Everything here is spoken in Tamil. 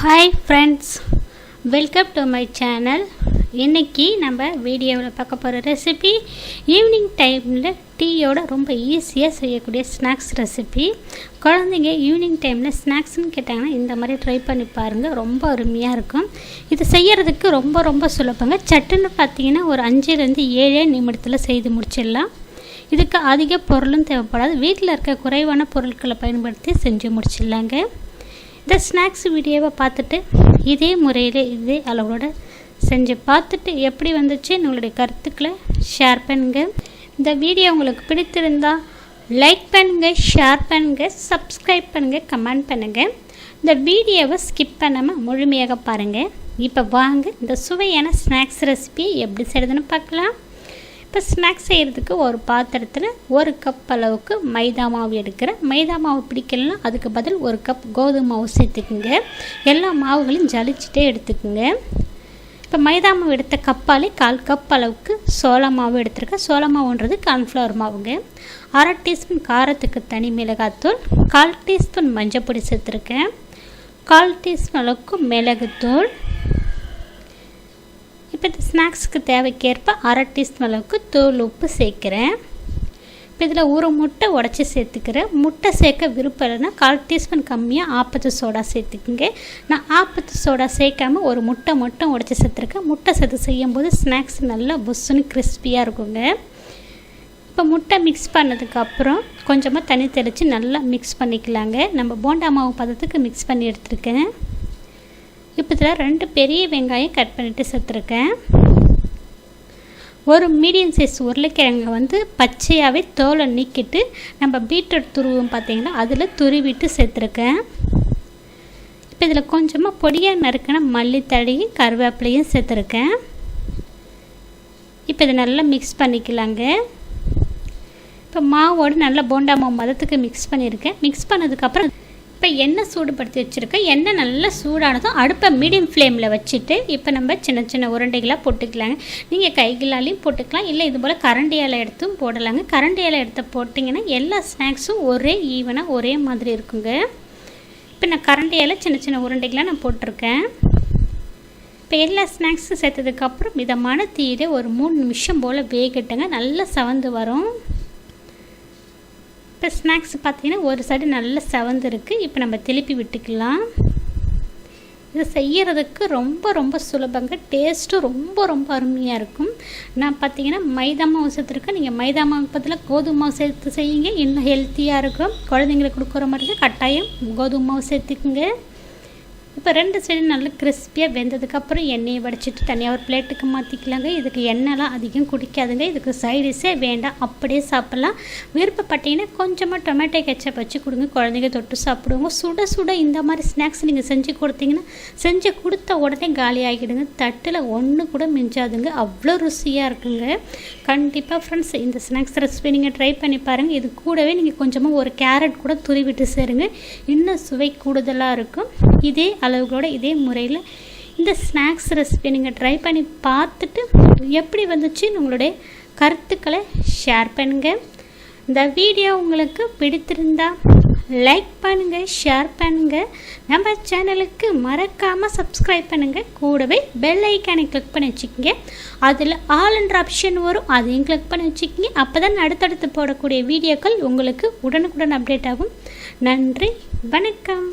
Hi friends welcome to my channel இன்றைக்கி நம்ம வீடியோவில் பார்க்க போகிற ரெசிபி ஈவினிங் டைமில் டீயோட ரொம்ப ஈஸியாக செய்யக்கூடிய ஸ்நாக்ஸ் ரெசிபி குழந்தைங்க ஈவினிங் டைமில் ஸ்நாக்ஸ்னு கேட்டாங்கன்னா இந்த மாதிரி ட்ரை பண்ணி பாருங்கள் ரொம்ப அருமையாக இருக்கும். இது செய்யறதுக்கு ரொம்ப ரொம்ப சுலபங்க. சட்டுன்னு பார்த்தீங்கன்னா ஒரு அஞ்சுலேருந்து ஏழே நிமிடத்தில் செய்து முடிச்சிடலாம். இதுக்கு அதிக பொருளும் தேவைப்படாது. வீட்டில் இருக்க குறைவான பொருட்களை பயன்படுத்தி செஞ்சு முடிச்சிடலாங்க. இந்த ஸ்நாக்ஸ் வீடியோவை பார்த்துட்டு இதே முறையில் இதே அளவோட செஞ்சு பார்த்துட்டு எப்படி வந்துச்சு உங்களுடைய கருத்துக்களை ஷேர் பண்ணுங்க. இந்த வீடியோ உங்களுக்கு பிடித்திருந்தா லைக் பண்ணுங்க ஷேர் பண்ணுங்க சப்ஸ்கிரைப் பண்ணுங்க கமெண்ட் பண்ணுங்க. இந்த வீடியோவை ஸ்கிப் பண்ணாமல் முழுமையாக பாருங்கள் இப்போ வாங்க இந்த சுவையான ஸ்நாக்ஸ் ரெசிபி எப்படி செய்யுதுன்னு பார்க்கலாம். இப்போ ஸ்நாக்ஸ் செய்கிறதுக்கு ஒரு பாத்திரத்தில் ஒரு கப் அளவுக்கு மைதா மாவு எடுக்கிறேன். மைதா மாவு பிடிக்கலனா அதுக்கு பதில் ஒரு கப் கோதுமை மாவு சேர்த்துக்குங்க. எல்லா மாவுகளையும் ஜலிச்சுட்டே எடுத்துக்குங்க. இப்போ மைதா மாவு எடுத்த கப்பாலே கால் கப் அளவுக்கு சோள மாவு எடுத்திருக்கேன். சோள மாவுன்றது கார்ன்ஃப்ளவர் மாவுங்க. அரை டீஸ்பூன் காரத்துக்கு தனி மிளகாத்தூள் கால் டீஸ்பூன் மஞ்சள் பொடி சேர்த்துருக்கேன். கால் டீஸ்பூன் அளவுக்கு மிளகுத்தூள் இப்போ இந்த ஸ்நாக்ஸுக்கு தேவைக்கேற்ப அரை டீஸ்பூன் அளவுக்கு தூள் உப்பு சேர்க்குறேன். இப்போ இதில் ஒரு முட்டை உடச்சி சேர்த்துக்கிறேன். முட்டை சேர்க்க விருப்பம் இல்லைன்னா கால் டீஸ்பூன் கம்மியாக ஆப்பத்து சோடா சேர்த்துக்குங்க. நான் ஆப்பத்து சோடா சேர்க்காம ஒரு முட்டை மட்டும் உடச்சி சேர்த்துருக்கேன். முட்டை சேர்த்து செய்யும்போது ஸ்நாக்ஸ் நல்லா புஷ்ஷுன்னு கிறிஸ்பியாக இருக்குங்க. இப்போ முட்டை மிக்ஸ் பண்ணதுக்கப்புறம் கொஞ்சமாக தண்ணி தெளித்து நல்லா மிக்ஸ் பண்ணிக்கலாங்க. நம்ம போண்டா மாவு பதத்துக்கு மிக்ஸ் பண்ணி எடுத்துருக்கேன். இப்போ இதில் ரெண்டு பெரிய வெங்காயம் கட் பண்ணிவிட்டு சேர்த்துருக்கேன் ஒரு மீடியம் சைஸ் உருளைக்கிழங்கை வந்து பச்சையாகவே தோலை நீக்கிட்டு நம்ம பீட்ரூட் துருவும் பார்த்திங்கன்னா அதில் துருவிட்டு சேர்த்துருக்கேன் இப்போ இதில் கொஞ்சமாக பொடியாக நறுக்கின மல்லித்தழையும் கருவேப்பிலையும் சேர்த்துருக்கேன் இப்போ இதை நல்லா மிக்ஸ் பண்ணிக்கலாங்க. இப்போ மாவோடு நல்லா போண்டா மாவு மதத்துக்கு மிக்ஸ் பண்ணியிருக்கேன் மிக்ஸ் பண்ணதுக்கப்புறம் இப்போ எண்ணெய் சூடுபடுத்தி வச்சுருக்கேன் எண்ணெய் நல்லா சூடானதும் அடுப்பை மீடியம் ஃப்ளேமில் வச்சுட்டு இப்போ நம்ம சின்ன சின்ன உருண்டைகளாக போட்டுக்கலாங்க. நீங்கள் கைகளாலையும் போட்டுக்கலாம். இல்லை இது போல் கரண்டியால் எடுத்தும் போடலாங்க. கரண்டியால் எடுத்து போட்டிங்கன்னா எல்லா ஸ்நாக்ஸும் ஒரே ஈவனாக ஒரே மாதிரி இருக்குங்க. இப்போ நான் கரண்டியால் சின்ன சின்ன உருண்டைகளாக நான் போட்டிருக்கேன். இப்போ எல்லா ஸ்நாக்ஸும் சேர்த்ததுக்கப்புறம் மிதமான தீயில ஒரு மூணு நிமிஷம் போல் வேகட்டுங்க. நல்லா சவந்து வரும். ஸ்நாக்ஸ் பார்த்தீங்கன்னா ஒரு சைடு நல்லா செவந்துருக்கு இப்போ நம்ம திருப்பி விட்டுக்கலாம். இது செய்கிறதுக்கு ரொம்ப ரொம்ப சுலபங்க. டேஸ்ட்டும் ரொம்ப ரொம்ப அருமையாக இருக்கும். நான் பார்த்தீங்கன்னா மைதா மாவு சேர்த்துருக்கேன். நீங்கள் மைதா மாவு பதில் கோதுமை மாவு சேர்த்து செய்யுங்க. இன்னும் ஹெல்த்தியாக இருக்கும். குழந்தைங்களுக்கு கொடுக்குற மாதிரி கட்டாயம் கோதுமை மாவு சேர்த்துக்குங்க. இப்போ ரெண்டு சைடு நல்லா கிறிஸ்பியாக வெந்ததுக்கப்புறம் எண்ணெயை வடிச்சிட்டு தனியாக ஒரு பிளேட்டுக்கு மாற்றிக்கலாங்க இதுக்கு எண்ணெய்லாம் அதிகம் குடிக்காதுங்க. இதுக்கு சைடிஸே வேண்டாம். அப்படியே சாப்பிட்லாம். விருப்பப்பட்டீங்கன்னா கொஞ்சமாக டொமேட்டோ கெச்சப் வச்சு கொடுங்க. குழந்தைங்க தொட்டு சாப்பிடுவோங்க. சுட சுட இந்த மாதிரி ஸ்நாக்ஸ் நீங்கள் செஞ்சு கொடுத்தீங்கன்னா செஞ்சு கொடுத்த உடனே காலி ஆகிடுங்க. தட்டில் ஒன்று கூட மிஞ்சாதுங்க. அவ்வளோ ருசியாக இருக்குங்க. கண்டிப்பாக ஃப்ரெண்ட்ஸ் இந்த ஸ்நாக்ஸ் ரெசிபி நீங்கள் ட்ரை பண்ணி பாருங்கள் இது கூடவே நீங்கள் கொஞ்சமாக ஒரு கேரட் கூட துருவிட்டு சேருங்க. இன்னும் சுவை கூடுதலாக இருக்கும். இதே அளவுகளோட இதே முறையில் இந்த ஸ்நாக்ஸ் ரெசிபி நீங்கள் ட்ரை பண்ணி பார்த்துட்டு எப்படி வந்துச்சுன்னு உங்களுடைய கருத்துக்களை ஷேர் பண்ணுங்கள் இந்த வீடியோ உங்களுக்கு பிடித்திருந்தா லைக் பண்ணுங்கள் ஷேர் பண்ணுங்கள் நம்ம சேனலுக்கு மறக்காமல் சப்ஸ்கிரைப் பண்ணுங்கள் கூடவே பெல் ஐக்கானை கிளிக் பண்ணி வச்சுக்கோங்க. அதில் ஆல் ஆப்ஷன் வரும். அதையும் கிளிக் பண்ணி வச்சுக்கோங்க. அப்போ தான் அடுத்தடுத்து போடக்கூடிய வீடியோக்கள் உங்களுக்கு உடனுக்குடன் அப்டேட் ஆகும். நன்றி வணக்கம்.